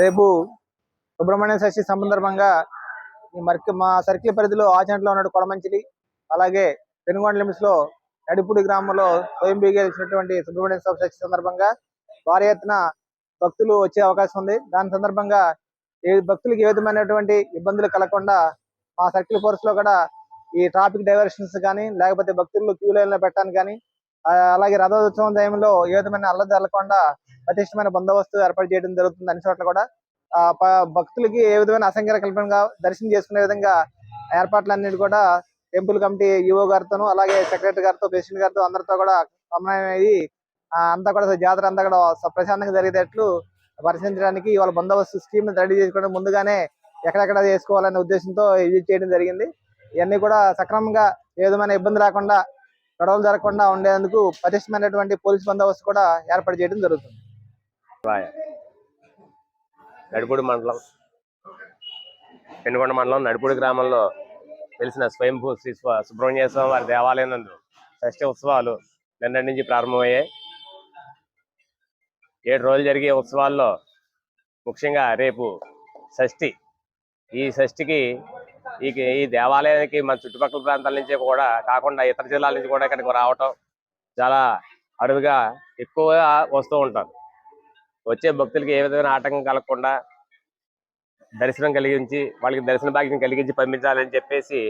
రేపు సుబ్రహ్మణ్య షష్ఠి సందర్భంగా ఈ మర్కి మా సర్కిల్ పరిధిలో ఆచంట్లో ఉన్న కొడమంచిలి. అలాగే పెనుగొండ లిమిట్స్లో నడిపూడి గ్రామంలో స్వయం బీగేసినటువంటి సుబ్రహ్మణ్య స్వామి షష్ఠి సందర్భంగా భారీ ఎత్తున భక్తులు వచ్చే అవకాశం ఉంది. దాని సందర్భంగా ఏ భక్తులకు ఏ విధమైనటువంటి ఇబ్బందులు కలగకుండా మా సర్కిల్ ఫోర్స్లో కూడా ఈ ట్రాఫిక్ డైవర్షన్స్ కానీ లేకపోతే భక్తులు క్యూ లైన్లో పెట్టడానికి కానీ అలాగే రథోత్సవం టైంలో ఏ విధమైన అల్లరి పటిష్టమైన బందోబస్తు ఏర్పాటు చేయడం జరుగుతుంది అన్ని చోట్ల కూడా. భక్తులకి ఏ విధమైన అసంఖ్య కల్పనగా దర్శనం చేసుకునే విధంగా ఏర్పాట్లన్నిటి కూడా టెంపుల్ కమిటీ ఈఓ గారితోనూ అలాగే సెక్రటరీ గారితో ప్రెసిడెంట్ గారితో అందరితో కూడా సమన్వయం అయ్యి అంతా కూడా జాతర అంతా కూడా ప్రశాంతంగా జరిగేటట్లు పరిశీలించడానికి ఇవాళ బందోబస్తు స్కీమ్ రెడీ చేసుకోవడం ముందుగానే ఎక్కడెక్కడ చేసుకోవాలనే ఉద్దేశంతో ఇది చేయడం జరిగింది. ఇవన్నీ కూడా సక్రమంగా ఏ విధమైన ఇబ్బంది రాకుండా గొడవలు జరగకుండా ఉండేందుకు పటిష్టమైనటువంటి పోలీస్ బందోబస్తు కూడా ఏర్పాటు చేయడం జరుగుతుంది. నడిపూడి మండలం. పెనుగొండ మండలం నడిపూడి గ్రామంలో తెలిసిన స్వయంభూ శ్రీ సుబ్రహ్మణ్య స్వామి వారి దేవాలయం నందు షష్ఠి ఉత్సవాలు నిన్నటి నుంచి ప్రారంభమయ్యాయి. ఏడు రోజులు జరిగే ఉత్సవాల్లో ముఖ్యంగా రేపు షష్ఠి. ఈ షష్ఠికి ఈ ఈ దేవాలయానికి మన చుట్టుపక్కల ప్రాంతాల నుంచి కూడా కాకుండా ఇతర జిల్లాల నుంచి కూడా ఇక్కడికి రావటం చాలా అరుదుగా ఎక్కువగా వస్తూ ఉంటారు. వచ్చే భక్తులకి ఏ విధమైన ఆటంకం కలగకుండా దర్శనం కలిగించి వాళ్ళకి దర్శన భాగ్యం కలిగించి పంపించాలని చెప్పేసి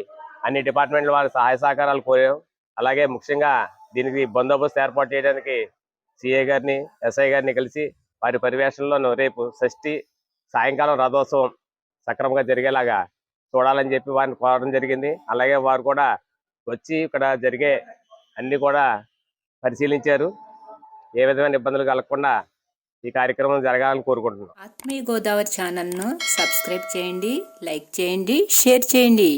అన్ని డిపార్ట్మెంట్ల వారి సహాయ సహకారాలు కోరాం అలాగే ముఖ్యంగా దీనికి బందోబస్తు ఏర్పాటు చేయడానికి సిఏ గారిని ఎస్ఐ గారిని కలిసి వారి పర్యవేక్షణలో రేపు షష్ఠి సాయంకాలం రథోత్సవం సక్రమంగా జరిగేలాగా చూడాలని చెప్పి వారిని కోరడం జరిగింది. అలాగే వారు కూడా వచ్చి ఇక్కడ జరిగే అన్ని కూడా పరిశీలించారు. ఏ విధమైన ఇబ్బందులు కలగకుండా ఈ కార్యక్రమం జరగాలని కోరుకుంటున్నాం. ఆత్మీయ గోదావరి ఛానల్ను సబ్స్క్రైబ్ చేయండి లైక్ చేయండి షేర్ చేయండి.